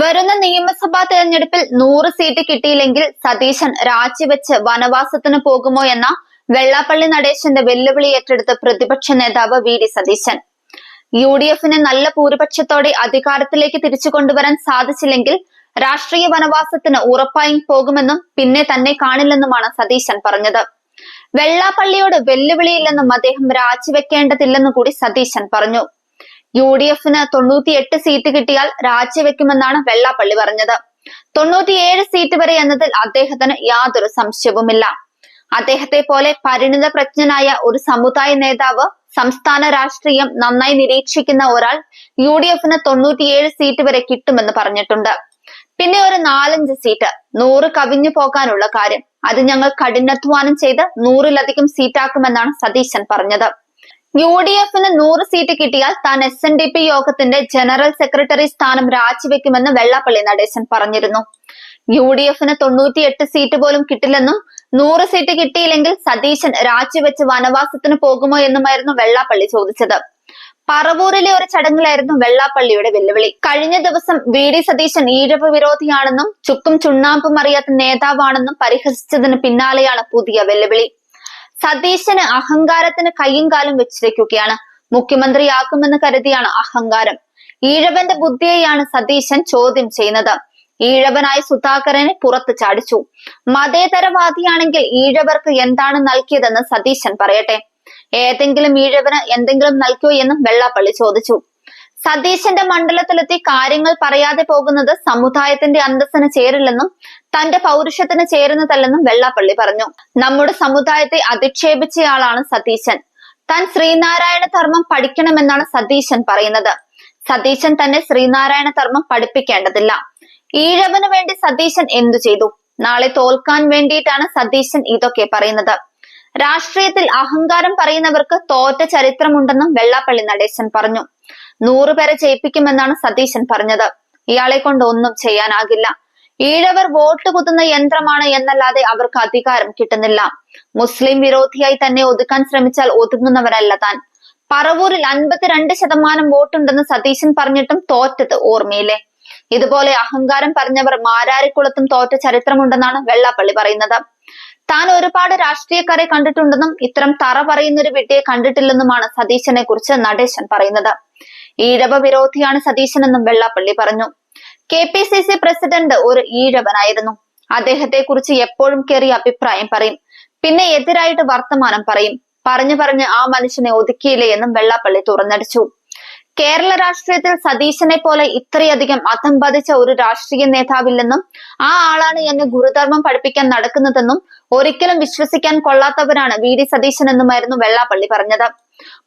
വരുന്ന നിയമസഭാ തെരഞ്ഞെടുപ്പിൽ നൂറ് സീറ്റ് കിട്ടിയില്ലെങ്കിൽ സതീശൻ രാജിവെച്ച് വനവാസത്തിന് പോകുമോ എന്ന വെള്ളാപ്പള്ളി നടേശന്റെ വെല്ലുവിളി ഏറ്റെടുത്ത് പ്രതിപക്ഷ നേതാവ് V D Satheesan. U D എഫിന് നല്ല ഭൂരിപക്ഷത്തോടെ അധികാരത്തിലേക്ക് തിരിച്ചു കൊണ്ടുവരാൻ സാധിച്ചില്ലെങ്കിൽ രാഷ്ട്രീയ വനവാസത്തിന് ഉറപ്പായും പോകുമെന്നും പിന്നെ തന്നെ കാണില്ലെന്നുമാണ് സതീശൻ പറഞ്ഞത്. വെള്ളാപ്പള്ളിയോട് വെല്ലുവിളിയില്ലെന്നും അദ്ദേഹം രാജിവെക്കേണ്ടതില്ലെന്നും കൂടി സതീശൻ പറഞ്ഞു. യു ഡി എഫിന് തൊണ്ണൂറ്റിയെട്ട് സീറ്റ് കിട്ടിയാൽ രാജിവെക്കുമെന്നാണ് വെള്ളാപ്പള്ളി പറഞ്ഞത്. തൊണ്ണൂറ്റിയേഴ് സീറ്റ് വരെ എന്നതിൽ അദ്ദേഹത്തിന് യാതൊരു സംശയവുമില്ല. അദ്ദേഹത്തെ പോലെ പരിണിത പ്രജ്ഞനായ ഒരു സമുദായ നേതാവ് സംസ്ഥാന രാഷ്ട്രീയം നന്നായി നിരീക്ഷിക്കുന്ന ഒരാൾ യു ഡി എഫിന് തൊണ്ണൂറ്റിയേഴ് സീറ്റ് വരെ കിട്ടുമെന്ന് പറഞ്ഞിട്ടുണ്ട്. പിന്നെ ഒരു നാലഞ്ച് സീറ്റ് നൂറ് കവിഞ്ഞു പോകാനുള്ള കാര്യം. അത് ഞങ്ങൾ കഠിനാധ്വാനം ചെയ്ത് നൂറിലധികം സീറ്റാക്കുമെന്നാണ് സതീശൻ പറഞ്ഞത്. യു ഡി എഫിന് നൂറ് സീറ്റ് കിട്ടിയാൽ താൻ എസ് എൻ ഡി പി യോഗത്തിന്റെ ജനറൽ സെക്രട്ടറി സ്ഥാനം രാജിവെക്കുമെന്ന് വെള്ളാപ്പള്ളി നടേശൻ പറഞ്ഞിരുന്നു. യു ഡി എഫിന് തൊണ്ണൂറ്റിയെട്ട് സീറ്റ് പോലും കിട്ടില്ലെന്നും നൂറ് സീറ്റ് കിട്ടിയില്ലെങ്കിൽ സതീശൻ രാജിവെച്ച് വനവാസത്തിന് പോകുമോ എന്നുമായിരുന്നു വെള്ളാപ്പള്ളി ചോദിച്ചത്. പറവൂരിലെ ഒരു ചടങ്ങിലായിരുന്നു വെള്ളാപ്പള്ളിയുടെ വെല്ലുവിളി. കഴിഞ്ഞ ദിവസം വി ഡി സതീശൻ ഈഴവ് വിരോധിയാണെന്നും ചുക്കും ചുണ്ണാമ്പും അറിയാത്ത നേതാവാണെന്നും പരിഹസിച്ചതിന് പിന്നാലെയാണ് പുതിയ വെല്ലുവിളി. സതീശന് അഹങ്കാരത്തിന് കയ്യും കാലും വെച്ചിരിക്കുകയാണ്. മുഖ്യമന്ത്രിയാക്കുമെന്ന് കരുതിയാണ് അഹങ്കാരം. ഈഴവന്റെ ബുദ്ധിയെയാണ് സതീശൻ ചോദ്യം ചെയ്യുന്നത്. ഈഴവനായ സുധാകരനെ പുറത്ത് ചാടിച്ചു. മതേതരവാദിയാണെങ്കിൽ ഈഴവർക്ക് എന്താണ് നൽകിയതെന്ന് സതീശൻ പറയട്ടെ. ഏതെങ്കിലും ഈഴവന് എന്തെങ്കിലും നൽകിയോ എന്നും വെള്ളാപ്പള്ളി ചോദിച്ചു. സതീശന്റെ മണ്ഡലത്തിലെത്തി കാര്യങ്ങൾ പറയാതെ പോകുന്നത് സമുദായത്തിന്റെ അന്തസ്സിന് ചേരില്ലെന്നും തന്റെ പൗരുഷത്തിന് ചേരുന്നതല്ലെന്നും വെള്ളാപ്പള്ളി പറഞ്ഞു. നമ്മുടെ സമുദായത്തെ അധിക്ഷേപിച്ചയാളാണ് സതീശൻ. താൻ ശ്രീനാരായണ ധർമ്മം പഠിക്കണമെന്നാണ് സതീശൻ പറയുന്നത്. സതീശൻ തന്നെ ശ്രീനാരായണ ധർമ്മം പഠിപ്പിക്കേണ്ടതില്ല. ഈഴവന് വേണ്ടി സതീശൻ എന്തു ചെയ്തു? നാളെ തോൽക്കാൻ വേണ്ടിയിട്ടാണ് സതീശൻ ഇതൊക്കെ പറയുന്നത്. രാഷ്ട്രീയത്തിൽ അഹങ്കാരം പറയുന്നവർക്ക് തോറ്റ ചരിത്രമുണ്ടെന്നും വെള്ളാപ്പള്ളി നടേശൻ പറഞ്ഞു. നൂറുപേരെ ചെയ്യിപ്പിക്കുമെന്നാണ് സതീശൻ പറഞ്ഞത്. ഇയാളെ കൊണ്ട് ഒന്നും ചെയ്യാനാകില്ല. ഈഴവർ വോട്ട് കുത്തുന്ന യന്ത്രമാണ് എന്നല്ലാതെ അവർക്ക് അധികാരം കിട്ടുന്നില്ല. മുസ്ലിം വിരോധിയായി തന്നെ ഒതുക്കാൻ ശ്രമിച്ചാൽ ഒതുങ്ങുന്നവരല്ല താൻ. പറവൂരിൽ അൻപത്തിരണ്ട് ശതമാനം വോട്ടുണ്ടെന്ന് സതീശൻ പറഞ്ഞിട്ടും തോറ്റത് ഓർമ്മയില്ലേ? ഇതുപോലെ അഹങ്കാരം പറഞ്ഞവർ മാരാരിക്കുളത്തും തോറ്റ ചരിത്രമുണ്ടെന്നാണ് വെള്ളാപ്പള്ളി പറയുന്നത്. താൻ ഒരുപാട് രാഷ്ട്രീയക്കാരെ കണ്ടിട്ടുണ്ടെന്നും ഇത്തരം തറ പറയുന്ന ഒരു വിട്ടിയെ കണ്ടിട്ടില്ലെന്നുമാണ് സതീശനെ കുറിച്ച് നടേശൻ പറയുന്നത്. ഈഴവ വിരോധിയാണ് സതീശനെന്നും വെള്ളാപ്പള്ളി പറഞ്ഞു. K P C C president ഒരു ഈഴവനായിരുന്നു. അദ്ദേഹത്തെ കുറിച്ച് എപ്പോഴും കയറി അഭിപ്രായം പറയും. പിന്നെ എതിരായിട്ട് വർത്തമാനം പറയും. പറഞ്ഞു പറഞ്ഞ് ആ മനുഷ്യനെ ഒതുക്കിയില്ലേ എന്നും വെള്ളാപ്പള്ളി തുറന്നടിച്ചു. കേരള രാഷ്ട്രീയത്തിൽ സതീശനെ പോലെ ഇത്രയധികം അധം ബാധിച്ച ഒരു രാഷ്ട്രീയ നേതാവില്ലെന്നും ആ ആളാണ് എന്നെ ഗുരുധർമ്മം പഠിപ്പിക്കാൻ നടക്കുന്നതെന്നും ഒരിക്കലും വിശ്വസിക്കാൻ കൊള്ളാത്തവരാണ് വി. ഡി. സതീശൻ എന്നുമായിരുന്നു വെള്ളാപ്പള്ളി പറഞ്ഞത്.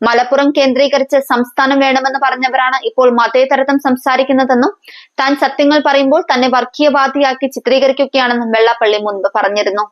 മലപ്പുറം കേന്ദ്രീകരിച്ച് സംസ്ഥാനം വേണമെന്ന് പറഞ്ഞവരാണ് ഇപ്പോൾ മതേതരത്വം സംസാരിക്കുന്നതെന്നും താൻ സത്യങ്ങൾ പറയുമ്പോൾ തന്നെ വർഗീയവാദിയാക്കി ചിത്രീകരിക്കുകയാണെന്നും വെള്ളാപ്പള്ളി മുൻപ് പറഞ്ഞിരുന്നു.